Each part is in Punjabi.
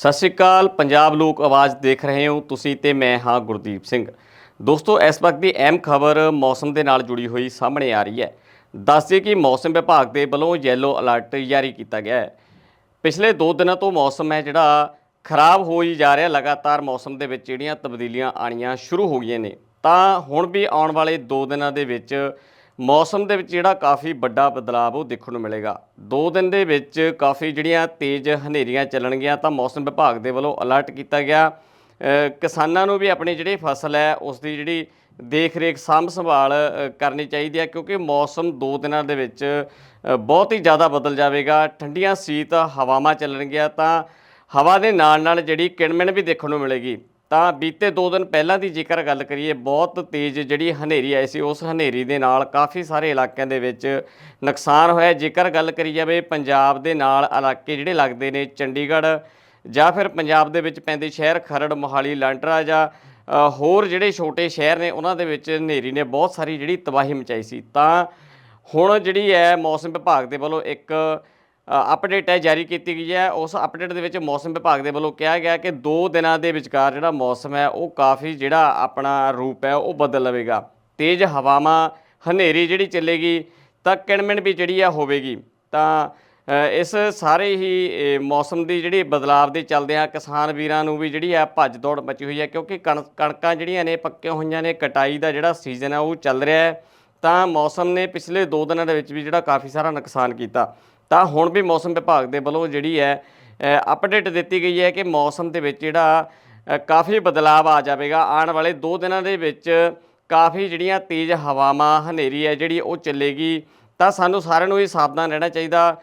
ਸਤਿ ਸ਼੍ਰੀ ਅਕਾਲ, ਪੰਜਾਬ ਲੋਕ ਆਵਾਜ਼ ਦੇਖ ਰਹੇ ਹੋ, ਤੁਸੀਂ ਤੇ ਮੈਂ ਹਾਂ ਗੁਰਦੀਪ ਸਿੰਘ। ਦੋਸਤੋ, ਇਸ ਵਕਤ ਦੀ ਅਹਿਮ ਖਬਰ ਮੌਸਮ ਦੇ ਨਾਲ ਜੁੜੀ ਹੋਈ ਸਾਹਮਣੇ ਆ ਰਹੀ ਹੈ। ਦੱਸਦੇ ਕਿ ਮੌਸਮ ਵਿਭਾਗ ਦੇ ਵੱਲੋਂ ਯੈਲੋ ਅਲਰਟ ਜਾਰੀ ਕੀਤਾ ਗਿਆ ਹੈ। ਪਿਛਲੇ 2 ਦਿਨਾਂ ਤੋਂ ਮੌਸਮ ਹੈ ਜਿਹੜਾ, ਖਰਾਬ ਹੋਈ ਜਾ ਰਿਹਾ, ਲਗਾਤਾਰ ਮੌਸਮ ਦੇ ਵਿੱਚ ਜਿਹੜੀਆਂ ਤਬਦੀਲੀਆਂ ਆਣੀਆਂ ਸ਼ੁਰੂ ਹੋ ਗਈਆਂ ਨੇ। ਤਾਂ ਹੁਣ ਵੀ ਆਉਣ ਵਾਲੇ 2 ਦਿਨਾਂ ਦੇ ਵਿੱਚ ਮੌਸਮ ਦੇ ਵਿੱਚ ਜਿਹੜਾ ਕਾਫੀ ਵੱਡਾ ਬਦਲਾਅ ਉਹ ਦੇਖਣ ਨੂੰ ਮਿਲੇਗਾ। 2 ਦਿਨ ਦੇ ਵਿੱਚ ਕਾਫੀ ਜਿਹੜੀਆਂ ਤੇਜ਼ ਹਨੇਰੀਆਂ ਚੱਲਣਗੀਆਂ ਤਾਂ ਮੌਸਮ ਵਿਭਾਗ ਦੇ ਵੱਲੋਂ ਅਲਰਟ ਕੀਤਾ ਗਿਆ। ਕਿਸਾਨਾਂ ਨੂੰ ਵੀ ਆਪਣੀ ਜਿਹੜੀ ਫਸਲ ਹੈ, ਉਸ ਦੀ ਜਿਹੜੀ ਦੇਖ ਰੇਖ ਸਾਂਭ ਸੰਭਾਲ ਕਰਨੀ ਚਾਹੀਦੀ ਹੈ ਕਿਉਂਕਿ ਮੌਸਮ 2 ਦਿਨਾਂ ਦੇ ਵਿੱਚ ਬਹੁਤ ਹੀ ਜ਼ਿਆਦਾ ਬਦਲ ਜਾਵੇਗਾ। ਠੰਡੀਆਂ ਸੀਤ ਹਵਾਵਾਂ ਚੱਲਣਗੀਆਂ ਤਾਂ ਹਵਾ ਦੇ ਨਾਲ ਨਾਲ ਜਿਹੜੀ ਕਿਣਮਿਣ ਵੀ ਦੇਖਣ ਨੂੰ ਮਿਲੇਗੀ। ਤਾਂ ਬੀਤੇ 2 ਦਿਨ ਪਹਿਲਾਂ ਦੀ ਜੇਕਰ ਗੱਲ ਕਰੀਏ, ਬਹੁਤ ਤੇਜ਼ ਜਿਹੜੀ ਹਨੇਰੀ ਆਈ ਸੀ, ਉਸ ਹਨੇਰੀ ਦੇ ਨਾਲ ਕਾਫੀ ਸਾਰੇ ਇਲਾਕਿਆਂ ਦੇ ਵਿੱਚ ਨੁਕਸਾਨ ਹੋਇਆ। ਜੇਕਰ ਗੱਲ ਕਰੀ ਜਾਵੇ ਪੰਜਾਬ ਦੇ ਨਾਲ ਇਲਾਕੇ ਜਿਹੜੇ ਲੱਗਦੇ ਨੇ, ਚੰਡੀਗੜ੍ਹ ਜਾਂ ਫਿਰ ਪੰਜਾਬ ਦੇ ਵਿੱਚ ਪੈਂਦੇ ਸ਼ਹਿਰ, ਖਰੜ, ਮੋਹਾਲੀ, ਲਾਂਡਰਾ ਜਾਂ ਹੋਰ ਜਿਹੜੇ ਛੋਟੇ ਸ਼ਹਿਰ ਨੇ, ਉਹਨਾਂ ਦੇ ਵਿੱਚ ਹਨੇਰੀ ਨੇ ਬਹੁਤ ਸਾਰੀ ਜਿਹੜੀ ਤਬਾਹੀ ਮਚਾਈ ਸੀ। ਤਾਂ ਹੁਣ ਜਿਹੜੀ ਹੈ ਮੌਸਮ ਵਿਭਾਗ ਦੇ ਵੱਲੋਂ ਇੱਕ ਅਪਡੇਟ ਹੈ ਜਾਰੀ ਕੀਤੀ ਗਈ ਹੈ। ਉਸ ਅਪਡੇਟ ਦੇ ਵਿੱਚ ਮੌਸਮ ਵਿਭਾਗ ਦੇ ਵੱਲੋਂ ਕਿਹਾ ਗਿਆ ਕਿ 2 ਦਿਨਾਂ ਦੇ ਵਿਚਕਾਰ ਜਿਹੜਾ ਮੌਸਮ ਹੈ, ਉਹ ਕਾਫੀ ਜਿਹੜਾ ਆਪਣਾ ਰੂਪ ਹੈ, ਉਹ ਬਦਲ ਲਵੇਗਾ। ਤੇਜ਼ ਹਵਾਵਾਂ, ਹਨੇਰੀ ਜਿਹੜੀ ਚੱਲੇਗੀ, ਤਾਂ ਕਿਣਮਿਣ ਵੀ ਜਿਹੜੀ ਆ ਹੋਵੇਗੀ। ਤਾਂ ਇਸ ਸਾਰੇ ਹੀ ਮੌਸਮ ਦੀ ਜਿਹੜੀ ਬਦਲਾਵ ਦੇ ਚੱਲਦਿਆਂ ਕਿਸਾਨ ਵੀਰਾਂ ਨੂੰ ਵੀ ਜਿਹੜੀ ਆ ਭੱਜ ਦੌੜ ਮਚੀ ਹੋਈ ਹੈ, ਕਿਉਂਕਿ ਕਣ- ਕਣਕਾਂ ਜਿਹੜੀਆਂ ਨੇ, ਪੱਕੀਆਂ ਹੋਈਆਂ ਨੇ, ਕਟਾਈ ਦਾ ਜਿਹੜਾ ਸੀਜ਼ਨ ਹੈ ਉਹ ਚੱਲ ਰਿਹਾ ਹੈ। ਤਾਂ ਮੌਸਮ ਨੇ ਪਿਛਲੇ 2 ਦਿਨਾਂ ਦੇ ਵਿੱਚ ਵੀ ਜਿਹੜਾ ਕਾਫੀ ਸਾਰਾ ਨੁਕਸਾਨ ਕੀਤਾ। ਤਾਂ ਹੁਣ ਵੀ ਮੌਸਮ ਵਿਭਾਗ ਦੇ ਵੱਲੋਂ ਜਿਹੜੀ ਹੈ ਅਪਡੇਟ ਦਿੱਤੀ ਗਈ ਹੈ ਕਿ ਮੌਸਮ ਦੇ ਵਿੱਚ ਜਿਹੜਾ ਕਾਫੀ ਬਦਲਾਅ ਆ ਜਾਵੇਗਾ। ਆਉਣ ਵਾਲੇ 2 ਦਿਨਾਂ ਦੇ ਵਿੱਚ ਕਾਫੀ ਜਿਹੜੀਆਂ ਤੇਜ਼ ਹਵਾਵਾਂ, ਹਨੇਰੀ ਹੈ ਜਿਹੜੀ ਉਹ ਚੱਲੇਗੀ। ਤਾਂ ਸਾਨੂੰ ਸਾਰਿਆਂ ਨੂੰ ਹੀ ਸਾਵਧਾਨ ਰਹਿਣਾ ਚਾਹੀਦਾ।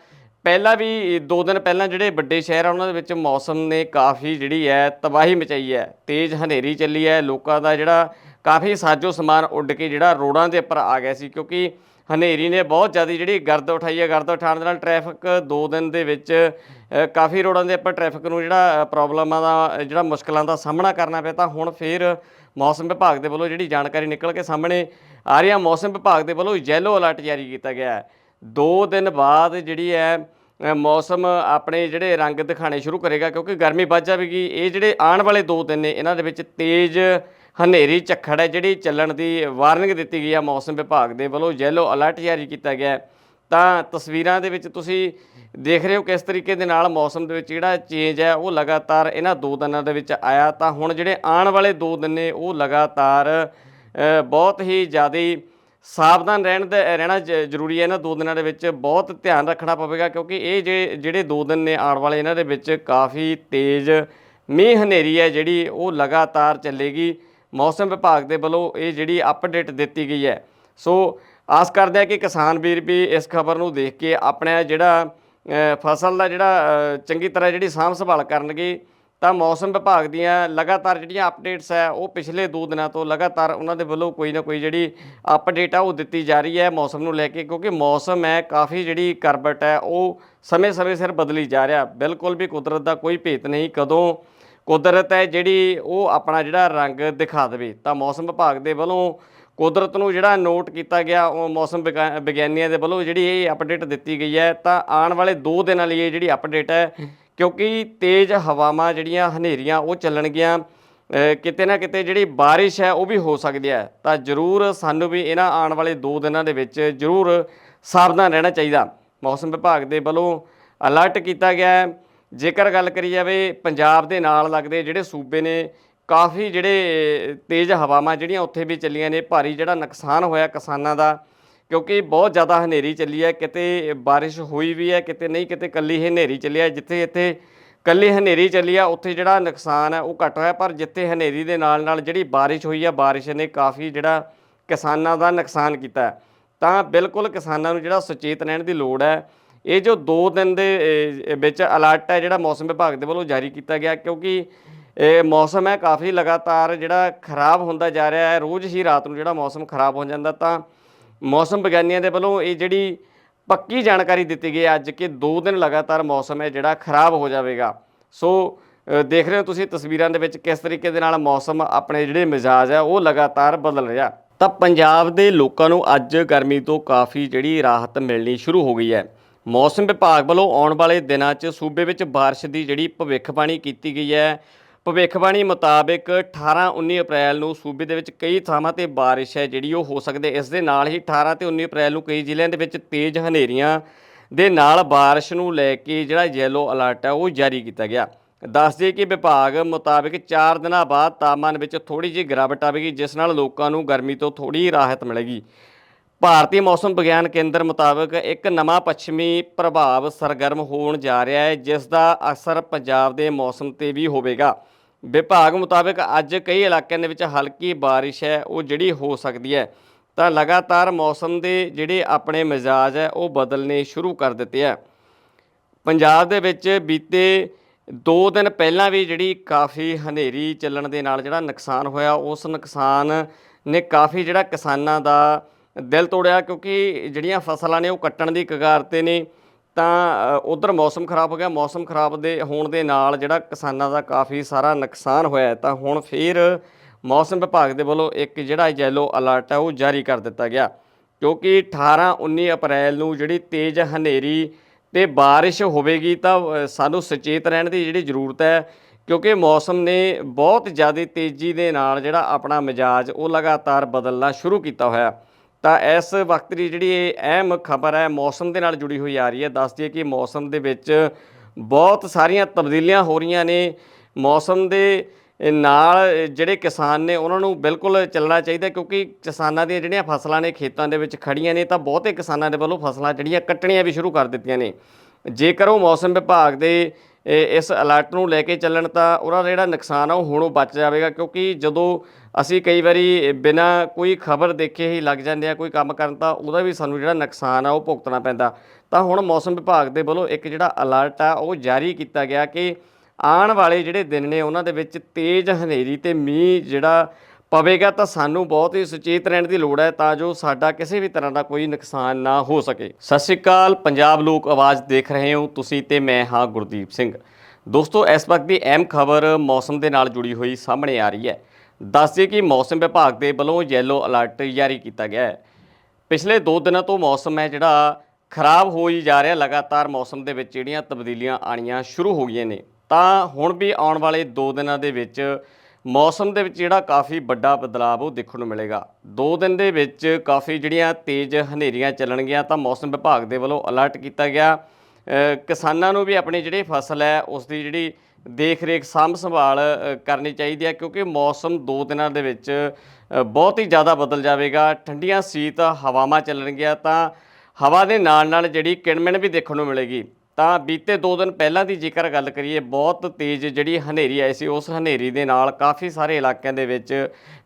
ਪਹਿਲਾਂ ਵੀ 2 ਦਿਨ ਪਹਿਲਾਂ ਜਿਹੜੇ ਵੱਡੇ ਸ਼ਹਿਰ ਆ, ਉਹਨਾਂ ਦੇ ਵਿੱਚ ਮੌਸਮ ਨੇ ਕਾਫੀ ਜਿਹੜੀ ਹੈ ਤਬਾਹੀ ਮਚਾਈ ਹੈ। ਤੇਜ਼ ਹਨੇਰੀ ਚੱਲੀ ਹੈ। ਲੋਕਾਂ ਦਾ ਜਿਹੜਾ ਕਾਫੀ ਸਾਜੋ ਸਮਾਨ ਉੱਡ ਕੇ ਜਿਹੜਾ ਰੋਡਾਂ ਦੇ ਉੱਪਰ ਆ ਗਿਆ ਸੀ। ਕਿਉਂਕਿ ਹਨੇਰੀ ਨੇ ਬਹੁਤ ਜ਼ਿਆਦਾ ਜਿਹੜੀ ਗਰਦ ਉਠਾਈ ਹੈ, ਗਰਦ ਉਠਾਉਣ ਦੇ ਨਾਲ ਟ੍ਰੈਫਿਕ 2 ਦਿਨ ਦੇ ਵਿੱਚ ਕਾਫੀ ਰੋਡਾਂ ਦੇ ਆਪਾਂ ਟ੍ਰੈਫਿਕ ਨੂੰ ਜਿਹੜਾ ਪ੍ਰੋਬਲਮਾਂ ਦਾ ਜਿਹੜਾ ਮੁਸ਼ਕਲਾਂ ਦਾ ਸਾਹਮਣਾ ਕਰਨਾ ਪਿਆ। ਤਾਂ ਹੁਣ ਫਿਰ ਮੌਸਮ ਵਿਭਾਗ ਦੇ ਵੱਲੋਂ ਜਿਹੜੀ ਜਾਣਕਾਰੀ ਨਿਕਲ ਕੇ ਸਾਹਮਣੇ ਆ ਰਹੀ ਹੈ, ਮੌਸਮ ਵਿਭਾਗ ਦੇ ਵੱਲੋਂ ਯੈਲੋ ਅਲਰਟ ਜਾਰੀ ਕੀਤਾ ਗਿਆ ਹੈ। 2 ਦਿਨ ਬਾਅਦ ਜਿਹੜੀ ਹੈ ਮੌਸਮ ਆਪਣੇ ਜਿਹੜੇ ਰੰਗ ਦਿਖਾਣੇ ਸ਼ੁਰੂ ਕਰੇਗਾ, ਕਿਉਂਕਿ ਗਰਮੀ ਵੱਧ ਜਾਵੇਗੀ। ਇਹ ਜਿਹੜੇ ਆਉਣ ਵਾਲੇ 2 ਦਿਨ ਨੇ, ਇਹਨਾਂ ਦੇ ਵਿੱਚ ਤੇਜ਼ ਹਨੇਰੀ ਝੱਖੜ ਹੈ, ਜਿਹੜੀ ਚੱਲਣ ਦੀ ਵਾਰਨਿੰਗ ਦਿੱਤੀ ਗਈ ਹੈ ਮੌਸਮ ਵਿਭਾਗ ਦੇ ਵੱਲੋਂ ਯੈਲੋ ਅਲਰਟ ਜਾਰੀ ਕੀਤਾ ਗਿਆ ਹੈ। ਤਾਂ ਤਸਵੀਰਾਂ ਦੇ ਵਿੱਚ ਤੁਸੀਂ ਦੇਖ ਰਹੇ ਹੋ ਕਿਸ ਤਰੀਕੇ ਦੇ ਨਾਲ ਮੌਸਮ ਦੇ ਵਿੱਚ ਜਿਹੜਾ ਚੇਂਜ ਹੈ, ਉਹ ਲਗਾਤਾਰ ਇਹਨਾਂ ਦੋ ਦਿਨਾਂ ਦੇ ਵਿੱਚ ਆਇਆ। ਤਾਂ ਹੁਣ ਜਿਹੜੇ ਆਉਣ ਵਾਲੇ ਦੋ ਦਿਨ ਨੇ, ਉਹ ਲਗਾਤਾਰ ਬਹੁਤ ਹੀ ਜ਼ਿਆਦਾ ਸਾਵਧਾਨ ਰਹਿਣ ਦਾ, ਰਹਿਣਾ ਜ- ਜ਼ਰੂਰੀ ਹੈ। ਇਹਨਾਂ ਦੋ ਦਿਨਾਂ ਦੇ ਵਿੱਚ ਬਹੁਤ ਧਿਆਨ ਰੱਖਣਾ ਪਵੇਗਾ, ਕਿਉਂਕਿ ਇਹ ਜੇ, ਜਿਹੜੇ ਦੋ ਦਿਨ ਨੇ ਆਉਣ ਵਾਲੇ, ਇਹਨਾਂ ਦੇ ਵਿੱਚ ਕਾਫੀ ਤੇਜ਼ ਮੀਂਹ ਹਨੇਰੀ ਹੈ, ਜਿਹੜੀ ਉਹ ਲਗਾਤਾਰ ਚੱਲੇਗੀ। ਮੌਸਮ ਵਿਭਾਗ ਦੇ ਵੱਲੋਂ ਇਹ ਜਿਹੜੀ ਅਪਡੇਟ ਦਿੱਤੀ ਗਈ ਹੈ। ਸੋ ਆਸ ਕਰਦੇ ਆ ਕਿ ਕਿਸਾਨ ਵੀਰ ਵੀ ਇਸ ਖਬਰ ਨੂੰ ਦੇਖ ਕੇ ਆਪਣਾ ਜਿਹੜਾ ਫਸਲ ਦਾ ਜਿਹੜਾ ਚੰਗੀ ਤਰ੍ਹਾਂ ਜਿਹੜੀ ਸਾਂਭ ਸੰਭਾਲ ਕਰਨਗੇ, ਤਾਂ ਮੌਸਮ ਵਿਭਾਗ ਦੀਆਂ ਲਗਾਤਾਰ ਜਿਹੜੀਆਂ ਅਪਡੇਟਸ ਹੈ, ਉਹ ਪਿਛਲੇ 2 ਦਿਨਾਂ ਤੋਂ ਲਗਾਤਾਰ ਉਹਨਾਂ ਦੇ ਵੱਲੋਂ ਕੋਈ ਨਾ ਕੋਈ ਜਿਹੜੀ ਅਪਡੇਟ ਆ, ਉਹ ਦਿੱਤੀ ਜਾ ਰਹੀ ਹੈ ਮੌਸਮ ਨੂੰ ਲੈ ਕੇ, ਕਿਉਂਕਿ ਮੌਸਮ ਹੈ, ਕਾਫੀ ਜਿਹੜੀ ਕਰਬਟ ਹੈ, ਉਹ ਸਮੇਂ-ਸਮੇਂ ਸਿਰ ਬਦਲੀ ਜਾ ਰਿਹਾ। ਬਿਲਕੁਲ ਵੀ ਕੁਦਰਤ ਦਾ ਕੋਈ ਭੇਤ ਨਹੀਂ, ਕਦੋਂ ਕੁਦਰਤ ਹੈ ਜਿਹੜੀ ਉਹ ਆਪਣਾ ਜਿਹੜਾ ਰੰਗ ਦਿਖਾ ਦੇਵੇ। ਤਾਂ ਮੌਸਮ ਵਿਭਾਗ ਦੇ ਵੱਲੋਂ ਕੁਦਰਤ ਨੂੰ ਜਿਹੜਾ ਨੋਟ ਕੀਤਾ ਗਿਆ ਉਹ ਮੌਸਮ ਵਿਗਾ- ਵਿਗਿਆਨੀਆਂ ਦੇ ਵੱਲੋਂ ਜਿਹੜੀ ਇਹ ਅਪਡੇਟ ਦਿੱਤੀ ਗਈ ਹੈ। ਤਾਂ ਆਉਣ ਵਾਲੇ 2 ਦਿਨਾਂ ਲਈ ਇਹ ਜਿਹੜੀ ਅਪਡੇਟ ਹੈ ਕਿਉਂਕਿ ਤੇਜ਼ ਹਵਾਵਾਂ ਜਿਹੜੀਆਂ ਹਨੇਰੀਆਂ ਉਹ ਚੱਲਣਗੀਆਂ। ਕਿਤੇ ਨਾ ਕਿਤੇ ਜਿਹੜੀ ਬਾਰਿਸ਼ ਹੈ ਉਹ ਵੀ ਹੋ ਸਕਦੀ ਹੈ। ਤਾਂ ਜ਼ਰੂਰ ਸਾਨੂੰ ਵੀ ਇਹਨਾਂ ਆਉਣ ਵਾਲੇ 2 ਦਿਨਾਂ ਦੇ ਵਿੱਚ ਜ਼ਰੂਰ ਸਾਵਧਾਨ ਰਹਿਣਾ ਚਾਹੀਦਾ। ਮੌਸਮ ਵਿਭਾਗ ਦੇ ਵੱਲੋਂ ਅਲਰਟ ਕੀਤਾ ਗਿਆ ਹੈ। ਜੇਕਰ ਗੱਲ ਕਰੀ ਜਾਵੇ ਪੰਜਾਬ ਦੇ ਨਾਲ ਲੱਗਦੇ ਜਿਹੜੇ ਸੂਬੇ ਨੇ, ਕਾਫੀ ਜਿਹੜੇ ਤੇਜ਼ ਹਵਾਵਾਂ ਜਿਹੜੀਆਂ ਉੱਥੇ ਵੀ ਚੱਲੀਆਂ ਨੇ, ਭਾਰੀ ਜਿਹੜਾ ਨੁਕਸਾਨ ਹੋਇਆ ਕਿਸਾਨਾਂ ਦਾ, ਕਿਉਂਕਿ ਬਹੁਤ ਜ਼ਿਆਦਾ ਹਨੇਰੀ ਚੱਲੀ ਹੈ, ਕਿਤੇ ਬਾਰਿਸ਼ ਹੋਈ ਵੀ ਹੈ, ਕਿਤੇ ਨਹੀਂ, ਕਿਤੇ ਕੱਲੀ ਹੀ ਹਨੇਰੀ ਚੱਲੀ ਹੈ, ਜਿੱਥੇ ਇੱਥੇ ਕੱਲੀ ਹਨੇਰੀ ਚੱਲੀ ਆ, ਉੱਥੇ ਜਿਹੜਾ ਨੁਕਸਾਨ ਹੈ ਉਹ ਘੱਟ ਹੋਇਆ, ਪਰ ਜਿੱਥੇ ਹਨੇਰੀ ਦੇ ਨਾਲ ਨਾਲ ਜਿਹੜੀ ਬਾਰਿਸ਼ ਹੋਈ ਆ, ਬਾਰਿਸ਼ ਨੇ ਕਾਫੀ ਜਿਹੜਾ ਕਿਸਾਨਾਂ ਦਾ ਨੁਕਸਾਨ ਕੀਤਾ ਤਾਂ ਬਿਲਕੁਲ ਕਿਸਾਨਾਂ ਨੂੰ ਜਿਹੜਾ ਸੁਚੇਤ ਰਹਿਣ ਦੀ ਲੋੜ ਹੈ ਇਹ ਜੋ 2 ਦਿਨ ਦੇ ਵਿੱਚ ਅਲਰਟ ਹੈ ਜਿਹੜਾ ਮੌਸਮ ਵਿਭਾਗ ਦੇ ਵੱਲੋਂ ਜਾਰੀ ਕੀਤਾ ਗਿਆ, ਕਿਉਂਕਿ, ਇਹ ਮੌਸਮ ਹੈ ਕਾਫੀ ਲਗਾਤਾਰ ਜਿਹੜਾ ਖਰਾਬ ਹੁੰਦਾ ਜਾ ਰਿਹਾ ਹੈ, ਰੋਜ਼ ਹੀ ਰਾਤ ਨੂੰ ਜਿਹੜਾ ਮੌਸਮ ਖਰਾਬ ਹੋ ਜਾਂਦਾ ਤਾਂ ਮੌਸਮ ਵਿਗਿਆਨੀਆਂ ਦੇ ਵੱਲੋਂ ਇਹ ਜਿਹੜੀ ਪੱਕੀ ਜਾਣਕਾਰੀ ਦਿੱਤੀ ਗਈ ਹੈ ਅੱਜ ਕਿ 2 ਦਿਨ ਲਗਾਤਾਰ ਮੌਸਮ ਹੈ ਜਿਹੜਾ ਖਰਾਬ ਹੋ ਜਾਵੇਗਾ। ਸੋ ਦੇਖ ਰਹੇ ਹੋ ਤੁਸੀਂ ਤਸਵੀਰਾਂ ਦੇ ਵਿੱਚ ਕਿਸ ਤਰੀਕੇ ਦੇ ਨਾਲ ਮੌਸਮ ਆਪਣੇ ਜਿਹੜੇ ਮਿਜਾਜ ਹੈ ਉਹ ਲਗਾਤਾਰ ਬਦਲ ਰਿਹਾ। ਤਾਂ ਪੰਜਾਬ ਦੇ ਲੋਕਾਂ ਨੂੰ ਅੱਜ ਗਰਮੀ ਤੋਂ ਕਾਫੀ ਜਿਹੜੀ ਰਾਹਤ ਮਿਲਣੀ ਸ਼ੁਰੂ ਹੋ ਗਈ ਹੈ। ਮੌਸਮ ਵਿਭਾਗ ਵੱਲੋਂ ਆਉਣ ਵਾਲੇ ਦਿਨਾਂ 'ਚ ਸੂਬੇ ਵਿੱਚ ਬਾਰਿਸ਼ ਦੀ ਜਿਹੜੀ ਭਵਿੱਖਬਾਣੀ ਕੀਤੀ ਗਈ ਹੈ। ਭਵਿੱਖਬਾਣੀ ਮੁਤਾਬਕ 18-19 ਅਪ੍ਰੈਲ ਨੂੰ ਸੂਬੇ ਦੇ ਵਿੱਚ ਕਈ ਥਾਵਾਂ ਤੇ ਬਾਰਿਸ਼ ਹੈ, ਜਿਹੜੀ ਉਹ ਹੋ ਸਕਦੀ ਹੈ। ਇਸ ਦੇ ਨਾਲ ਹੀ 18 ਤੇ 19 ਅਪ੍ਰੈਲ ਨੂੰ ਕਈ ਜ਼ਿਲ੍ਹਿਆਂ ਦੇ ਵਿੱਚ ਤੇਜ਼ ਹਨੇਰੀਆਂ ਦੇ ਨਾਲ ਬਾਰਿਸ਼ ਨੂੰ ਲੈ ਕੇ ਜਿਹੜਾ ਯੈਲੋ ਅਲਰਟ ਹੈ, ਉਹ ਜਾਰੀ ਕੀਤਾ ਗਿਆ। ਦੱਸ ਦਈਏ ਕਿ ਵਿਭਾਗ ਮੁਤਾਬਕ 4 ਦਿਨਾਂ ਬਾਅਦ ਤਾਪਮਾਨ ਵਿੱਚ ਥੋੜੀ ਜਿਹੀ ਗਿਰਾਵਟ ਆਵੇਗੀ, ਜਿਸ ਨਾਲ ਲੋਕਾਂ ਨੂੰ ਗਰਮੀ ਤੋਂ ਥੋੜੀ ਰਾਹਤ ਮਿਲੇਗੀ। ਭਾਰਤੀ ਮੌਸਮ ਵਿਗਿਆਨ ਕੇਂਦਰ ਮੁਤਾਬਕ ਇੱਕ ਨਵਾਂ ਪੱਛਮੀ ਪ੍ਰਭਾਵ ਸਰਗਰਮ ਹੋਣ ਜਾ ਰਿਹਾ ਹੈ, ਜਿਸ ਦਾ ਅਸਰ ਪੰਜਾਬ ਦੇ ਮੌਸਮ ਤੇ ਵੀ ਹੋਵੇਗਾ। ਵਿਭਾਗ ਮੁਤਾਬਕ ਅੱਜ ਕਈ ਇਲਾਕਿਆਂ ਦੇ ਵਿੱਚ ਹਲਕੀ ਬਾਰਿਸ਼ ਹੈ, ਉਹ ਜਿਹੜੀ ਹੋ ਸਕਦੀ ਹੈ। ਤਾਂ ਲਗਾਤਾਰ ਮੌਸਮ ਦੇ ਜਿਹੜੇ ਆਪਣੇ ਮਿਜ਼ਾਜ ਹੈ, ਉਹ ਬਦਲਨੇ ਸ਼ੁਰੂ ਕਰ ਦਿੱਤੇ ਹੈ। ਪੰਜਾਬ ਦੇ ਵਿੱਚ ਬੀਤੇ 2 ਦਿਨ ਪਹਿਲਾਂ ਵੀ ਜਿਹੜੀ ਕਾਫੀ ਹਨੇਰੀ ਚੱਲਣ ਦੇ ਨਾਲ ਜਿਹੜਾ ਨੁਕਸਾਨ ਹੋਇਆ, ਉਸ ਨੁਕਸਾਨ ਨੇ ਕਾਫੀ ਜਿਹੜਾ ਕਿਸਾਨਾਂ ਦਾ ਦਿਲ ਤੋੜਿਆ ਕਿਉਂਕਿ ਜਿਹੜੀਆਂ ਫਸਲਾਂ ਨੇ ਉਹ ਕੱਟਣ ਦੀ ਕਗਾਰ ਤੇ ਨੇ, ਤਾਂ ਉਧਰ ਮੌਸਮ ਖਰਾਬ ਹੋ ਗਿਆ। ਮੌਸਮ ਖਰਾਬ ਦੇ ਹੋਣ ਦੇ ਨਾਲ ਜਿਹੜਾ ਕਿਸਾਨਾਂ ਦਾ ਕਾਫੀ ਸਾਰਾ ਨੁਕਸਾਨ ਹੋਇਆ ਤਾਂ ਹੁਣ ਫਿਰ ਮੌਸਮ ਵਿਭਾਗ ਦੇ ਵੱਲੋਂ ਇੱਕ ਜਿਹੜਾ ਯੈਲੋ ਅਲਰਟ ਹੈ, ਉਹ ਜਾਰੀ ਕਰ ਦਿੱਤਾ ਗਿਆ। ਕਿਉਂਕਿ 18 19 ਅਪ੍ਰੈਲ ਨੂੰ ਜਿਹੜੀ ਤੇਜ਼ ਹਨੇਰੀ ਤੇ ਬਾਰਿਸ਼ ਹੋਵੇਗੀ, ਤਾਂ ਸਾਨੂੰ ਸੁਚੇਤ ਰਹਿਣ ਦੀ ਜਿਹੜੀ ਜ਼ਰੂਰਤ ਹੈ, ਕਿਉਂਕਿ ਮੌਸਮ ਨੇ ਬਹੁਤ ਜ਼ਿਆਦਾ ਤੇਜ਼ੀ ਦੇ ਨਾਲ ਜਿਹੜਾ ਆਪਣਾ ਮਿਜਾਜ, ਉਹ ਲਗਾਤਾਰ ਬਦਲਣਾ ਸ਼ੁਰੂ ਕੀਤਾ ਹੋਇਆ। ਤਾਂ ਇਸ ਵਕਤ ਦੀ ਜਿਹੜੀ ਇਹ ਅਹਿਮ ਖਬਰ ਹੈ, ਮੌਸਮ ਦੇ ਨਾਲ ਜੁੜੀ ਹੋਈ ਆ ਰਹੀ ਹੈ। ਦੱਸ ਦਈਏ ਕਿ ਮੌਸਮ ਦੇ ਵਿੱਚ ਬਹੁਤ ਸਾਰੀਆਂ ਤਬਦੀਲੀਆਂ ਹੋ ਰਹੀਆਂ ਨੇ। ਮੌਸਮ ਦੇ ਨਾਲ ਜਿਹੜੇ ਕਿਸਾਨ ਨੇ, ਉਹਨਾਂ ਨੂੰ ਬਿਲਕੁਲ ਚੱਲਣਾ ਚਾਹੀਦਾ ਕਿਉਂਕਿ ਕਿਸਾਨਾਂ ਦੀਆਂ ਜਿਹੜੀਆਂ ਫਸਲਾਂ ਨੇ, ਖੇਤਾਂ ਦੇ ਵਿੱਚ ਖੜੀਆਂ ਨੇ, ਤਾਂ ਬਹੁਤੇ ਕਿਸਾਨਾਂ ਦੇ ਵੱਲੋਂ ਫਸਲਾਂ ਜਿਹੜੀਆਂ ਕੱਟਣੀਆਂ ਵੀ ਸ਼ੁਰੂ ਕਰ ਦਿੱਤੀਆਂ ਨੇ। ਜੇਕਰ ਉਹ ਮੌਸਮ ਵਿਭਾਗ ਦੇ ਇਸ ਅਲਰਟ ਨੂੰ ਲੈ ਕੇ ਚੱਲਣ ਤਾਂ ਉਹਨਾਂ ਦਾ ਜਿਹੜਾ ਨੁਕਸਾਨ ਆ ਉਹ ਹੁਣ ਉਹ ਬਚ ਜਾਵੇਗਾ, ਕਿਉਂਕਿ ਜਦੋਂ ਅਸੀਂ ਕਈ ਵਾਰੀ ਬਿਨਾਂ ਕੋਈ ਖਬਰ ਦੇਖੇ ਹੀ ਲੱਗ ਜਾਂਦੇ ਆ, ਕੋਈ ਕੰਮ ਕਰਨ ਤਾਂ ਉਹਦਾ ਵੀ ਸਾਨੂੰ ਜਿਹੜਾ ਨੁਕਸਾਨ ਆ ਉਹ ਭੁਗਤਣਾ ਪੈਂਦਾ। ਤਾਂ ਹੁਣ ਮੌਸਮ ਵਿਭਾਗ ਦੇ ਵੱਲੋਂ ਇੱਕ ਜਿਹੜਾ ਅਲਰਟ ਆ ਉਹ ਜਾਰੀ ਕੀਤਾ ਗਿਆ ਕਿ ਆਉਣ ਵਾਲੇ ਜਿਹੜੇ ਦਿਨ ਨੇ ਉਹਨਾਂ ਦੇ ਵਿੱਚ ਤੇਜ਼ ਹਨੇਰੀ ਤੇ ਮੀਂਹ ਜਿਹੜਾ ਪਵੇਗਾ ਤਾਂ ਸਾਨੂੰ ਬਹੁਤ ਹੀ ਸੁਚੇਤ ਰਹਿਣ ਦੀ ਲੋੜ ਹੈ ਤਾਂ ਜੋ ਸਾਡਾ ਕਿਸੇ ਵੀ ਤਰ੍ਹਾਂ ਦਾ ਕੋਈ ਨੁਕਸਾਨ ਨਾ ਹੋ ਸਕੇ। ਸਤਿ ਸ਼੍ਰੀ ਅਕਾਲ, ਪੰਜਾਬ ਲੋਕ ਆਵਾਜ਼ ਦੇਖ ਰਹੇ ਹੋ ਤੁਸੀਂ ਤੇ ਮੈਂ ਹਾਂ ਗੁਰਦੀਪ ਸਿੰਘ। ਦੋਸਤੋ, ਇਸ ਵਕਤ ਦੀ ਅਹਿਮ ਖਬਰ ਮੌਸਮ ਦੇ ਨਾਲ ਜੁੜੀ ਹੋਈ ਸਾਹਮਣੇ ਆ ਰਹੀ ਹੈ। ਦੱਸਦੇ ਕਿ ਮੌਸਮ ਵਿਭਾਗ ਦੇ ਵੱਲੋਂ ਯੈਲੋ ਅਲਰਟ ਜਾਰੀ ਕੀਤਾ ਗਿਆ ਹੈ। ਪਿਛਲੇ 2 ਦਿਨਾਂ ਤੋਂ ਮੌਸਮ ਹੈ ਜਿਹੜਾ ਖਰਾਬ ਹੋ ਹੀ ਜਾ ਰਿਹਾ, ਲਗਾਤਾਰ ਮੌਸਮ ਦੇ ਵਿੱਚ ਜਿਹੜੀਆਂ ਤਬਦੀਲੀਆਂ ਆਣੀਆਂ ਸ਼ੁਰੂ ਹੋ ਗਈਆਂ ਨੇ। ਤਾਂ ਹੁਣ ਵੀ ਆਉਣ ਵਾਲੇ 2 ਦਿਨਾਂ ਦੇ ਵਿੱਚ ਮੌਸਮ ਦੇ ਵਿੱਚ ਜਿਹੜਾ ਕਾਫੀ ਵੱਡਾ ਬਦਲਾਅ ਉਹ ਦੇਖਣ ਨੂੰ ਮਿਲੇਗਾ। 2 ਦਿਨ ਦੇ ਵਿੱਚ ਕਾਫੀ ਜਿਹੜੀਆਂ ਤੇਜ਼ ਹਨੇਰੀਆਂ ਚੱਲਣਗੀਆਂ ਤਾਂ ਮੌਸਮ ਵਿਭਾਗ ਦੇ ਵੱਲੋਂ ਅਲਰਟ ਕੀਤਾ ਗਿਆ। ਕਿਸਾਨਾਂ ਨੂੰ ਵੀ ਆਪਣੀ ਜਿਹੜੀ ਫਸਲ ਹੈ, ਉਸ ਦੀ ਜਿਹੜੀ ਦੇਖ ਰੇਖ ਸਾਂਭ ਸੰਭਾਲ ਕਰਨੀ ਚਾਹੀਦੀ ਹੈ ਕਿਉਂਕਿ ਮੌਸਮ 2 ਦਿਨਾਂ ਦੇ ਵਿੱਚ ਬਹੁਤ ਹੀ ਜ਼ਿਆਦਾ ਬਦਲ ਜਾਵੇਗਾ। ਠੰਡੀਆਂ ਸੀਤ ਹਵਾਵਾਂ ਚੱਲਣਗੀਆਂ ਤਾਂ ਹਵਾ ਦੇ ਨਾਲ ਨਾਲ ਜਿਹੜੀ ਕਿਣਮਿਣ ਵੀ ਦੇਖਣ ਨੂੰ ਮਿਲੇਗੀ। ਤਾਂ ਬੀਤੇ 2 ਦਿਨ ਪਹਿਲਾਂ ਦੀ ਜੇਕਰ ਗੱਲ ਕਰੀਏ, ਬਹੁਤ ਤੇਜ਼ ਜਿਹੜੀ ਹਨੇਰੀ ਆਈ ਸੀ, ਉਸ ਹਨੇਰੀ ਦੇ ਨਾਲ ਕਾਫੀ ਸਾਰੇ ਇਲਾਕਿਆਂ ਦੇ ਵਿੱਚ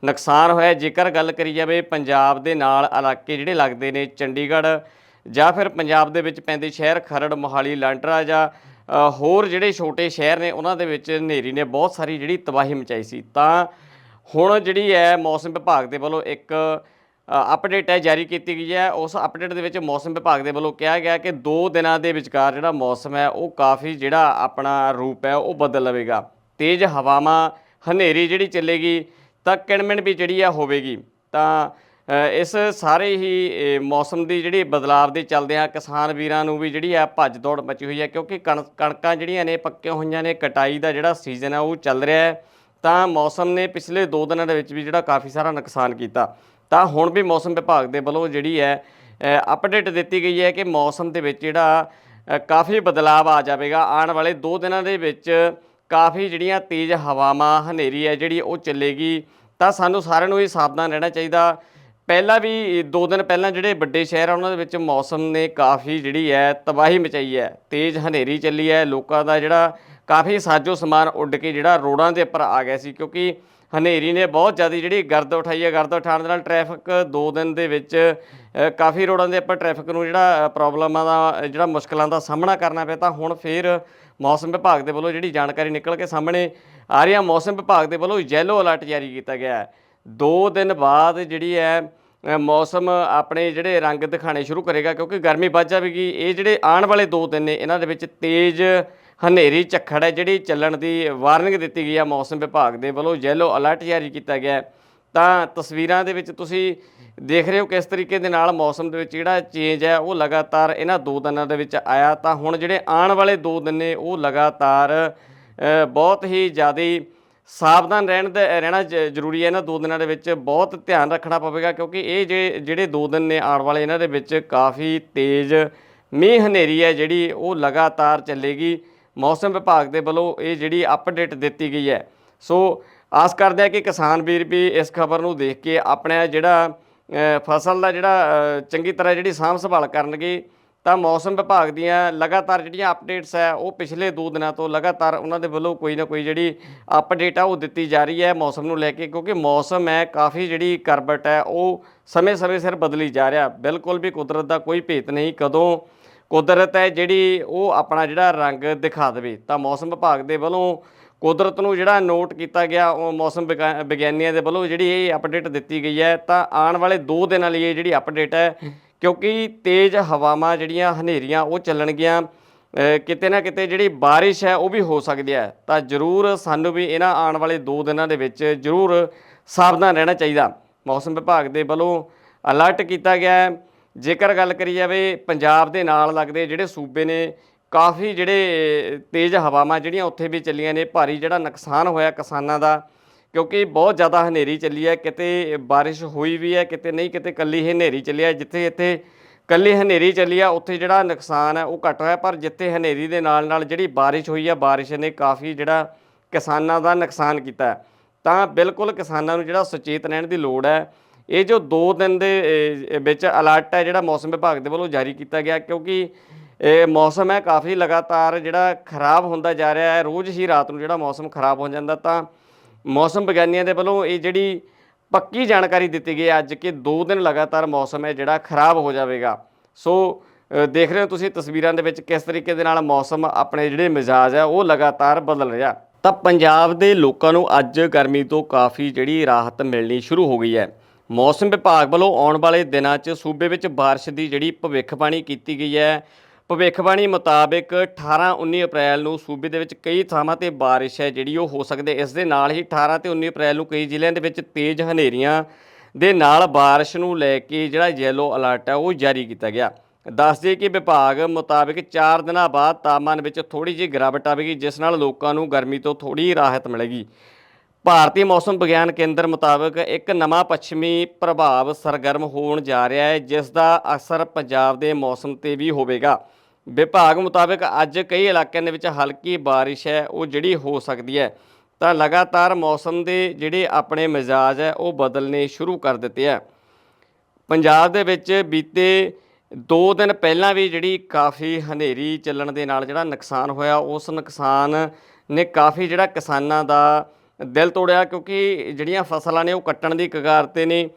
ਨੁਕਸਾਨ ਹੋਇਆ। ਜੇਕਰ ਗੱਲ ਕਰੀ ਜਾਵੇ ਪੰਜਾਬ ਦੇ ਨਾਲ ਇਲਾਕੇ ਜਿਹੜੇ ਲੱਗਦੇ ਨੇ, ਚੰਡੀਗੜ੍ਹ ਜਾਂ ਫਿਰ ਪੰਜਾਬ ਦੇ ਵਿੱਚ ਪੈਂਦੇ ਸ਼ਹਿਰ, ਖਰੜ, ਮੋਹਾਲੀ, ਲਾਂਡਰਾ ਜਾਂ ਹੋਰ ਜਿਹੜੇ ਛੋਟੇ ਸ਼ਹਿਰ ਨੇ, ਉਹਨਾਂ ਦੇ ਵਿੱਚ ਹਨੇਰੀ ਨੇ ਬਹੁਤ ਸਾਰੀ ਜਿਹੜੀ ਤਬਾਹੀ ਮਚਾਈ ਸੀ। ਤਾਂ ਹੁਣ ਜਿਹੜੀ ਹੈ ਮੌਸਮ ਵਿਭਾਗ ਦੇ ਵੱਲੋਂ ਇੱਕ ਅਪਡੇਟ ਹੈ ਜਾਰੀ ਕੀਤੀ ਗਈ ਹੈ। ਉਸ ਅਪਡੇਟ ਦੇ ਵਿੱਚ ਮੌਸਮ ਵਿਭਾਗ ਦੇ ਵੱਲੋਂ ਕਿਹਾ ਗਿਆ ਕਿ 2 ਦਿਨਾਂ ਦੇ ਵਿਚਕਾਰ ਜਿਹੜਾ ਮੌਸਮ ਹੈ, ਉਹ ਕਾਫੀ ਜਿਹੜਾ ਆਪਣਾ ਰੂਪ ਹੈ, ਉਹ ਬਦਲ ਲਵੇਗਾ। ਤੇਜ਼ ਹਵਾਵਾਂ, ਹਨੇਰੀ ਜਿਹੜੀ ਚੱਲੇਗੀ, ਤਾਂ ਕਿਣਮਿਣ ਵੀ ਜਿਹੜੀ ਆ ਹੋਵੇਗੀ। ਤਾਂ ਇਸ ਸਾਰੇ ਹੀ ਮੌਸਮ ਦੀ ਜਿਹੜੀ ਬਦਲਾਵ ਦੇ ਚੱਲਦੇ ਆ, ਕਿਸਾਨ ਵੀਰਾਂ ਨੂੰ ਵੀ ਜਿਹੜੀ ਆ ਭੱਜ ਦੌੜ ਮਚੀ ਹੋਈ ਹੈ, ਕਿਉਂਕਿ ਕਣ- ਕਣਕਾਂ ਜਿਹੜੀਆਂ ਨੇ, ਪੱਕੀਆਂ ਹੋਈਆਂ ਨੇ, ਕਟਾਈ ਦਾ ਜਿਹੜਾ ਸੀਜ਼ਨ ਹੈ ਉਹ ਚੱਲ ਰਿਹਾ ਹੈ। ਤਾਂ ਮੌਸਮ ਨੇ ਪਿਛਲੇ 2 ਦਿਨਾਂ ਦੇ ਵਿੱਚ ਵੀ ਜਿਹੜਾ ਕਾਫੀ ਸਾਰਾ ਨੁਕਸਾਨ ਕੀਤਾ। ਤਾਂ ਹੁਣ ਵੀ ਮੌਸਮ ਵਿਭਾਗ ਦੇ ਵੱਲੋਂ ਜਿਹੜੀ ਹੈ ਅਪਡੇਟ ਦਿੱਤੀ ਗਈ ਹੈ ਕਿ ਮੌਸਮ ਦੇ ਵਿੱਚ ਜਿਹੜਾ ਕਾਫੀ ਬਦਲਾਅ ਆ ਜਾਵੇਗਾ। ਆਉਣ ਵਾਲੇ 2 ਦਿਨਾਂ ਦੇ ਵਿੱਚ ਕਾਫੀ ਜਿਹੜੀਆਂ ਤੇਜ਼ ਹਵਾਵਾਂ, ਹਨੇਰੀ ਹੈ ਜਿਹੜੀ ਉਹ ਚੱਲੇਗੀ। ਤਾਂ ਸਾਨੂੰ ਸਾਰਿਆਂ ਨੂੰ ਹੀ ਸਾਵਧਾਨ ਰਹਿਣਾ ਚਾਹੀਦਾ। ਪਹਿਲਾਂ ਵੀ 2 ਦਿਨ ਪਹਿਲਾਂ ਜਿਹੜੇ ਵੱਡੇ ਸ਼ਹਿਰ ਆ, ਉਹਨਾਂ ਦੇ ਵਿੱਚ ਮੌਸਮ ਨੇ ਕਾਫੀ ਜਿਹੜੀ ਹੈ ਤਬਾਹੀ ਮਚਾਈ ਹੈ। ਤੇਜ਼ ਹਨੇਰੀ ਚੱਲੀ ਹੈ। ਲੋਕਾਂ ਦਾ ਜਿਹੜਾ ਕਾਫੀ ਸਾਜੋ ਸਮਾਨ ਉੱਡ ਕੇ ਜਿਹੜਾ ਰੋਡਾਂ ਦੇ ਉੱਪਰ ਆ ਗਿਆ ਸੀ। ਕਿਉਂਕਿ ਹਨੇਰੀ ਨੇ ਬਹੁਤ ਜ਼ਿਆਦਾ ਜਿਹੜੀ ਗਰਦ ਉਠਾਈ ਹੈ, ਗਰਦ ਉਠਾਉਣ ਦੇ ਨਾਲ ਟ੍ਰੈਫਿਕ 2 ਦਿਨ ਦੇ ਵਿੱਚ ਕਾਫੀ ਰੋਡਾਂ ਦੇ ਆਪਾਂ ਟ੍ਰੈਫਿਕ ਨੂੰ ਜਿਹੜਾ ਪ੍ਰੋਬਲਮਾਂ ਦਾ ਜਿਹੜਾ ਮੁਸ਼ਕਲਾਂ ਦਾ ਸਾਹਮਣਾ ਕਰਨਾ ਪਿਆ, ਤਾਂ ਹੁਣ ਫਿਰ ਮੌਸਮ ਵਿਭਾਗ ਦੇ ਵੱਲੋਂ ਜਿਹੜੀ ਜਾਣਕਾਰੀ ਨਿਕਲ ਕੇ ਸਾਹਮਣੇ ਆ ਰਹੀ ਹੈ, ਮੌਸਮ ਵਿਭਾਗ ਦੇ ਵੱਲੋਂ ਯੈਲੋ ਅਲਰਟ ਜਾਰੀ ਕੀਤਾ ਗਿਆ ਹੈ। 2 ਦਿਨ ਬਾਅਦ ਜਿਹੜੀ ਹੈ ਮੌਸਮ ਆਪਣੇ ਜਿਹੜੇ ਰੰਗ ਦਿਖਾਣੇ ਸ਼ੁਰੂ ਕਰੇਗਾ, ਕਿਉਂਕਿ ਗਰਮੀ ਵੱਧ ਜਾਵੇਗੀ। ਇਹ ਜਿਹੜੇ ਆਉਣ ਵਾਲੇ 2 ਦਿਨ ਨੇ, ਇਹਨਾਂ ਦੇ ਵਿੱਚ ਤੇਜ਼ ਹਨੇਰੀ ਝੱਖੜ ਹੈ, ਜਿਹੜੀ ਚੱਲਣ ਦੀ ਵਾਰਨਿੰਗ ਦਿੱਤੀ ਗਈ ਹੈ ਮੌਸਮ ਵਿਭਾਗ ਦੇ ਵੱਲੋਂ ਯੈਲੋ ਅਲਰਟ ਜਾਰੀ ਕੀਤਾ ਗਿਆ ਹੈ। ਤਾਂ ਤਸਵੀਰਾਂ ਦੇ ਵਿੱਚ ਤੁਸੀਂ ਦੇਖ ਰਹੇ ਹੋ ਕਿਸ ਤਰੀਕੇ ਦੇ ਨਾਲ ਮੌਸਮ ਦੇ ਵਿੱਚ ਜਿਹੜਾ ਚੇਂਜ ਹੈ, ਉਹ ਲਗਾਤਾਰ ਇਹਨਾਂ ਦੋ ਦਿਨਾਂ ਦੇ ਵਿੱਚ ਆਇਆ। ਤਾਂ ਹੁਣ ਜਿਹੜੇ ਆਉਣ ਵਾਲੇ ਦੋ ਦਿਨ ਨੇ, ਉਹ ਲਗਾਤਾਰ ਬਹੁਤ ਹੀ ਜ਼ਿਆਦਾ ਸਾਵਧਾਨ ਰਹਿਣ ਦਾ, ਰਹਿਣਾ ਜ- ਜ਼ਰੂਰੀ ਹੈ। ਇਹਨਾਂ ਦੋ ਦਿਨਾਂ ਦੇ ਵਿੱਚ ਬਹੁਤ ਧਿਆਨ ਰੱਖਣਾ ਪਵੇਗਾ, ਕਿਉਂਕਿ ਇਹ ਜੇ, ਜਿਹੜੇ ਦੋ ਦਿਨ ਨੇ ਆਉਣ ਵਾਲੇ, ਇਹਨਾਂ ਦੇ ਵਿੱਚ ਕਾਫੀ ਤੇਜ਼ ਮੀਂਹ ਹਨੇਰੀ ਹੈ, ਜਿਹੜੀ ਉਹ ਲਗਾਤਾਰ ਚੱਲੇਗੀ। ਮੌਸਮ ਵਿਭਾਗ ਦੇ ਵੱਲੋਂ ਇਹ ਜਿਹੜੀ ਅਪਡੇਟ ਦਿੱਤੀ ਗਈ ਹੈ। ਸੋ ਆਸ ਕਰਦੇ ਆ ਕਿ ਕਿਸਾਨ ਵੀਰ ਵੀ ਇਸ ਖਬਰ ਨੂੰ ਦੇਖ ਕੇ ਆਪਣਾ ਜਿਹੜਾ ਫਸਲ ਦਾ ਜਿਹੜਾ ਚੰਗੀ ਤਰ੍ਹਾਂ ਜਿਹੜੀ ਸਾਂਭ ਸੰਭਾਲ ਕਰਨਗੇ, ਤਾਂ ਮੌਸਮ ਵਿਭਾਗ ਦੀਆਂ ਲਗਾਤਾਰ ਜਿਹੜੀਆਂ ਅਪਡੇਟਸ ਹੈ, ਉਹ ਪਿਛਲੇ 2 ਦਿਨਾਂ ਤੋਂ ਲਗਾਤਾਰ ਉਹਨਾਂ ਦੇ ਵੱਲੋਂ ਕੋਈ ਨਾ ਕੋਈ ਜਿਹੜੀ ਅਪਡੇਟ ਆ, ਉਹ ਦਿੱਤੀ ਜਾ ਰਹੀ ਹੈ ਮੌਸਮ ਨੂੰ ਲੈ ਕੇ, ਕਿਉਂਕਿ ਮੌਸਮ ਹੈ, ਕਾਫੀ ਜਿਹੜੀ ਕਰਬਟ ਹੈ, ਉਹ ਸਮੇਂ-ਸਮੇਂ ਸਿਰ ਬਦਲੀ ਜਾ ਰਿਹਾ। ਬਿਲਕੁਲ ਵੀ ਕੁਦਰਤ ਦਾ ਕੋਈ ਭੇਤ ਨਹੀਂ ਕਦੋਂ ਕੁਦਰਤ ਹੈ ਜਿਹੜੀ ਉਹ ਆਪਣਾ ਜਿਹੜਾ ਰੰਗ ਦਿਖਾ ਦੇਵੇ। ਤਾਂ ਮੌਸਮ ਵਿਭਾਗ ਦੇ ਵੱਲੋਂ ਕੁਦਰਤ ਨੂੰ ਜਿਹੜਾ ਨੋਟ ਕੀਤਾ ਗਿਆ ਉਹ ਮੌਸਮ ਵਿਗਾ- ਵਿਗਿਆਨੀਆਂ ਦੇ ਵੱਲੋਂ ਜਿਹੜੀ ਇਹ ਅਪਡੇਟ ਦਿੱਤੀ ਗਈ ਹੈ। ਤਾਂ ਆਉਣ ਵਾਲੇ 2 ਦਿਨਾਂ ਲਈ ਇਹ ਜਿਹੜੀ ਅਪਡੇਟ ਹੈ ਕਿਉਂਕਿ ਤੇਜ਼ ਹਵਾਵਾਂ ਜਿਹੜੀਆਂ ਹਨੇਰੀਆਂ ਉਹ ਚੱਲਣਗੀਆਂ। ਕਿਤੇ ਨਾ ਕਿਤੇ ਜਿਹੜੀ ਬਾਰਿਸ਼ ਹੈ ਉਹ ਵੀ ਹੋ ਸਕਦੀ ਹੈ। ਤਾਂ ਜ਼ਰੂਰ ਸਾਨੂੰ ਵੀ ਇਹਨਾਂ ਆਉਣ ਵਾਲੇ 2 ਦਿਨਾਂ ਦੇ ਵਿੱਚ ਜ਼ਰੂਰ ਸਾਵਧਾਨ ਰਹਿਣਾ ਚਾਹੀਦਾ। ਮੌਸਮ ਵਿਭਾਗ ਦੇ ਵੱਲੋਂ ਅਲਰਟ ਕੀਤਾ ਗਿਆ ਹੈ। ਜੇਕਰ ਗੱਲ ਕਰੀ ਜਾਵੇ ਪੰਜਾਬ ਦੇ ਨਾਲ ਲੱਗਦੇ ਜਿਹੜੇ ਸੂਬੇ ਨੇ, ਕਾਫੀ ਜਿਹੜੇ ਤੇਜ਼ ਹਵਾਵਾਂ ਜਿਹੜੀਆਂ ਉੱਥੇ ਵੀ ਚੱਲੀਆਂ ਨੇ, ਭਾਰੀ ਜਿਹੜਾ ਨੁਕਸਾਨ ਹੋਇਆ ਕਿਸਾਨਾਂ ਦਾ, ਕਿਉਂਕਿ ਬਹੁਤ ਜ਼ਿਆਦਾ ਹਨੇਰੀ ਚੱਲੀ ਹੈ, ਕਿਤੇ ਬਾਰਿਸ਼ ਹੋਈ ਵੀ ਹੈ, ਕਿਤੇ ਨਹੀਂ, ਕਿਤੇ ਕੱਲੀ ਹੀ ਹਨੇਰੀ ਚੱਲੀ ਹੈ, ਜਿੱਥੇ ਇੱਥੇ ਕੱਲੀ ਹਨੇਰੀ ਚੱਲੀ ਆ, ਉੱਥੇ ਜਿਹੜਾ ਨੁਕਸਾਨ ਹੈ ਉਹ ਘੱਟ ਹੋਇਆ, ਪਰ ਜਿੱਥੇ ਹਨੇਰੀ ਦੇ ਨਾਲ ਨਾਲ ਜਿਹੜੀ ਬਾਰਿਸ਼ ਹੋਈ ਆ, ਬਾਰਿਸ਼ ਨੇ ਕਾਫੀ ਜਿਹੜਾ ਕਿਸਾਨਾਂ ਦਾ ਨੁਕਸਾਨ ਕੀਤਾ ਤਾਂ ਬਿਲਕੁਲ ਕਿਸਾਨਾਂ ਨੂੰ ਜਿਹੜਾ ਸੁਚੇਤ ਰਹਿਣ ਦੀ ਲੋੜ ਹੈ ਇਹ ਜੋ 2 ਦਿਨ ਦੇ ਵਿੱਚ ਅਲਰਟ ਹੈ ਜਿਹੜਾ ਮੌਸਮ ਵਿਭਾਗ ਦੇ ਵੱਲੋਂ ਜਾਰੀ ਕੀਤਾ ਗਿਆ, ਕਿਉਂਕਿ, ਇਹ ਮੌਸਮ ਹੈ ਕਾਫੀ ਲਗਾਤਾਰ ਜਿਹੜਾ ਖਰਾਬ ਹੁੰਦਾ ਜਾ ਰਿਹਾ ਹੈ, ਰੋਜ਼ ਹੀ ਰਾਤ ਨੂੰ ਜਿਹੜਾ ਮੌਸਮ ਖਰਾਬ ਹੋ ਜਾਂਦਾ ਤਾਂ ਮੌਸਮ ਵਿਗਿਆਨੀਆਂ ਦੇ ਵੱਲੋਂ ਇਹ ਜਿਹੜੀ ਪੱਕੀ ਜਾਣਕਾਰੀ ਦਿੱਤੀ ਗਈ ਹੈ ਅੱਜ ਕਿ 2 ਦਿਨ ਲਗਾਤਾਰ ਮੌਸਮ ਹੈ ਜਿਹੜਾ ਖਰਾਬ ਹੋ ਜਾਵੇਗਾ। ਸੋ ਦੇਖ ਰਹੇ ਹੋ ਤੁਸੀਂ ਤਸਵੀਰਾਂ ਦੇ ਵਿੱਚ ਕਿਸ ਤਰੀਕੇ ਦੇ ਨਾਲ ਮੌਸਮ ਆਪਣੇ ਜਿਹੜੇ ਮਿਜ਼ਾਜ ਹੈ ਉਹ ਲਗਾਤਾਰ ਬਦਲ ਰਿਹਾ। ਤਾਂ ਪੰਜਾਬ ਦੇ ਲੋਕਾਂ ਨੂੰ ਅੱਜ ਗਰਮੀ ਤੋਂ ਕਾਫੀ ਜਿਹੜੀ ਰਾਹਤ ਮਿਲਣੀ ਸ਼ੁਰੂ ਹੋ ਗਈ ਹੈ। ਮੌਸਮ ਵਿਭਾਗ ਵੱਲੋਂ ਆਉਣ ਵਾਲੇ ਦਿਨਾਂ 'ਚ ਸੂਬੇ ਵਿੱਚ ਬਾਰਿਸ਼ ਦੀ ਜਿਹੜੀ ਭਵਿੱਖਬਾਣੀ ਕੀਤੀ ਗਈ ਹੈ। ਭਵਿੱਖਬਾਣੀ ਮੁਤਾਬਕ 18-19 ਅਪ੍ਰੈਲ ਨੂੰ ਸੂਬੇ ਦੇ ਵਿੱਚ ਕਈ ਥਾਵਾਂ ਤੇ ਬਾਰਿਸ਼ ਹੈ, ਜਿਹੜੀ ਉਹ ਹੋ ਸਕਦੀ ਹੈ। ਇਸ ਦੇ ਨਾਲ ਹੀ 18 ਤੇ 19 ਅਪ੍ਰੈਲ ਨੂੰ ਕਈ ਜ਼ਿਲ੍ਹਿਆਂ ਦੇ ਵਿੱਚ ਤੇਜ਼ ਹਨੇਰੀਆਂ ਦੇ ਨਾਲ ਬਾਰਿਸ਼ ਨੂੰ ਲੈ ਕੇ ਜਿਹੜਾ ਯੈਲੋ ਅਲਰਟ ਹੈ, ਉਹ ਜਾਰੀ ਕੀਤਾ ਗਿਆ। ਦੱਸ ਦਈਏ ਕਿ ਵਿਭਾਗ ਮੁਤਾਬਕ 4 ਦਿਨਾਂ ਬਾਅਦ ਤਾਪਮਾਨ ਵਿੱਚ ਥੋੜੀ ਜਿਹੀ ਗਿਰਾਵਟ ਆਵੇਗੀ, ਜਿਸ ਨਾਲ ਲੋਕਾਂ ਨੂੰ ਗਰਮੀ ਤੋਂ ਥੋੜੀ ਰਾਹਤ ਮਿਲੇਗੀ। ਭਾਰਤੀ ਮੌਸਮ ਵਿਗਿਆਨ ਕੇਂਦਰ ਮੁਤਾਬਕ ਇੱਕ ਨਵਾਂ ਪੱਛਮੀ ਪ੍ਰਭਾਵ ਸਰਗਰਮ ਹੋਣ ਜਾ ਰਿਹਾ ਹੈ, ਜਿਸ ਦਾ ਅਸਰ ਪੰਜਾਬ ਦੇ ਮੌਸਮ ਤੇ ਵੀ ਹੋਵੇਗਾ। ਵਿਭਾਗ ਮੁਤਾਬਕ ਅੱਜ ਕਈ ਇਲਾਕਿਆਂ ਦੇ ਵਿੱਚ ਹਲਕੀ ਬਾਰਿਸ਼ ਹੈ, ਉਹ ਜਿਹੜੀ ਹੋ ਸਕਦੀ ਹੈ। ਤਾਂ ਲਗਾਤਾਰ ਮੌਸਮ ਦੇ ਜਿਹੜੇ ਆਪਣੇ ਮਿਜ਼ਾਜ ਹੈ, ਉਹ ਬਦਲਨੇ ਸ਼ੁਰੂ ਕਰ ਦਿੱਤੇ ਹੈ। ਪੰਜਾਬ ਦੇ ਵਿੱਚ ਬੀਤੇ 2 ਦਿਨ ਪਹਿਲਾਂ ਵੀ ਜਿਹੜੀ ਕਾਫੀ ਹਨੇਰੀ ਚੱਲਣ ਦੇ ਨਾਲ ਜਿਹੜਾ ਨੁਕਸਾਨ ਹੋਇਆ, ਉਸ ਨੁਕਸਾਨ ਨੇ ਕਾਫੀ ਜਿਹੜਾ ਕਿਸਾਨਾਂ ਦਾ ਦਿਲ ਤੋੜਿਆ ਕਿਉਂਕਿ ਜਿਹੜੀਆਂ ਫਸਲਾਂ ਨੇ ਉਹ ਕੱਟਣ ਦੀ ਕਗਾਰ ਤੇ ਨੇ,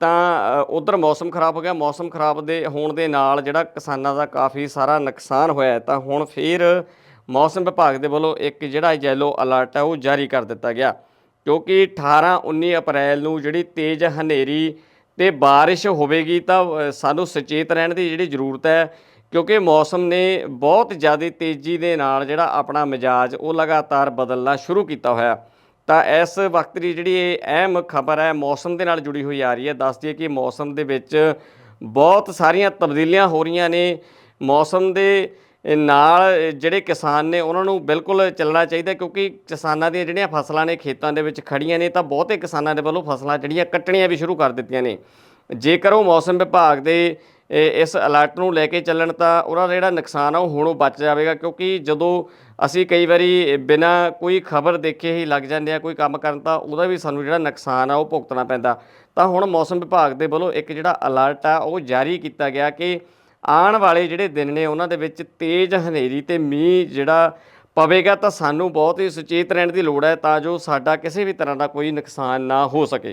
ਤਾਂ ਉਧਰ ਮੌਸਮ ਖਰਾਬ ਹੋ ਗਿਆ। ਮੌਸਮ ਖਰਾਬ ਦੇ ਹੋਣ ਦੇ ਨਾਲ ਜਿਹੜਾ ਕਿਸਾਨਾਂ ਦਾ ਕਾਫੀ ਸਾਰਾ ਨੁਕਸਾਨ ਹੋਇਆ ਤਾਂ ਹੁਣ ਫਿਰ ਮੌਸਮ ਵਿਭਾਗ ਦੇ ਵੱਲੋਂ ਇੱਕ ਜਿਹੜਾ ਯੈਲੋ ਅਲਰਟ ਹੈ, ਉਹ ਜਾਰੀ ਕਰ ਦਿੱਤਾ ਗਿਆ। ਕਿਉਂਕਿ 18 19 ਅਪ੍ਰੈਲ ਨੂੰ ਜਿਹੜੀ ਤੇਜ਼ ਹਨੇਰੀ ਤੇ ਬਾਰਿਸ਼ ਹੋਵੇਗੀ, ਤਾਂ ਸਾਨੂੰ ਸੁਚੇਤ ਰਹਿਣ ਦੀ ਜਿਹੜੀ ਜ਼ਰੂਰਤ ਹੈ, ਕਿਉਂਕਿ ਮੌਸਮ ਨੇ ਬਹੁਤ ਜ਼ਿਆਦਾ ਤੇਜ਼ੀ ਦੇ ਨਾਲ ਜਿਹੜਾ ਆਪਣਾ ਮਿਜਾਜ ਉਹ ਲਗਾਤਾਰ ਬਦਲਣਾ ਸ਼ੁਰੂ ਕੀਤਾ ਹੋਇਆ। ਤਾਂ ਇਸ ਵਕਤ ਦੀ ਜਿਹੜੀ ਇਹ ਅਹਿਮ ਖਬਰ ਹੈ, ਮੌਸਮ ਦੇ ਨਾਲ ਜੁੜੀ ਹੋਈ ਆ ਰਹੀ ਹੈ। ਦੱਸ ਦਈਏ ਕਿ ਮੌਸਮ ਦੇ ਵਿੱਚ ਬਹੁਤ ਸਾਰੀਆਂ ਤਬਦੀਲੀਆਂ ਹੋ ਰਹੀਆਂ ਨੇ। ਮੌਸਮ ਦੇ ਨਾਲ ਜਿਹੜੇ ਕਿਸਾਨ ਨੇ, ਉਹਨਾਂ ਨੂੰ ਬਿਲਕੁਲ ਚੱਲਣਾ ਚਾਹੀਦਾ ਕਿਉਂਕਿ ਕਿਸਾਨਾਂ ਦੀਆਂ ਜਿਹੜੀਆਂ ਫਸਲਾਂ ਨੇ, ਖੇਤਾਂ ਦੇ ਵਿੱਚ ਖੜੀਆਂ ਨੇ, ਤਾਂ ਬਹੁਤੇ ਕਿਸਾਨਾਂ ਦੇ ਵੱਲੋਂ ਫਸਲਾਂ ਜਿਹੜੀਆਂ ਕੱਟਣੀਆਂ ਵੀ ਸ਼ੁਰੂ ਕਰ ਦਿੱਤੀਆਂ ਨੇ। ਜੇਕਰ ਉਹ ਮੌਸਮ ਵਿਭਾਗ ਦੇ ਇਸ ਅਲਰਟ ਨੂੰ ਲੈ ਕੇ ਚੱਲਣ ਤਾਂ ਉਹਨਾਂ ਦਾ ਜਿਹੜਾ ਨੁਕਸਾਨ ਆ ਉਹ ਹੁਣੋਂ ਬਚ ਜਾਵੇਗਾ, ਕਿਉਂਕਿ ਜਦੋਂ ਅਸੀਂ ਕਈ ਵਾਰੀ ਬਿਨਾਂ ਕੋਈ ਖਬਰ ਦੇਖੇ ਹੀ ਲੱਗ ਜਾਂਦੇ ਆ, ਕੋਈ ਕੰਮ ਕਰਨ ਤਾਂ ਉਹਦਾ ਵੀ ਸਾਨੂੰ ਜਿਹੜਾ ਨੁਕਸਾਨ ਆ ਉਹ ਭੁਗਤਣਾ ਪੈਂਦਾ। ਤਾਂ ਹੁਣ ਮੌਸਮ ਵਿਭਾਗ ਦੇ ਵੱਲੋਂ ਇੱਕ ਜਿਹੜਾ ਅਲਰਟ ਆ ਉਹ ਜਾਰੀ ਕੀਤਾ ਗਿਆ ਕਿ ਆਉਣ ਵਾਲੇ ਜਿਹੜੇ ਦਿਨ ਨੇ ਉਹਨਾਂ ਦੇ ਵਿੱਚ ਤੇਜ਼ ਹਨੇਰੀ ਤੇ ਮੀਂਹ ਜਿਹੜਾ ਪਵੇਗਾ ਤਾਂ ਸਾਨੂੰ ਬਹੁਤ ਹੀ ਸੁਚੇਤ ਰਹਿਣ ਦੀ ਲੋੜ ਹੈ ਤਾਂ ਜੋ ਸਾਡਾ ਕਿਸੇ ਵੀ ਤਰ੍ਹਾਂ ਦਾ ਕੋਈ ਨੁਕਸਾਨ ਨਾ ਹੋ ਸਕੇ।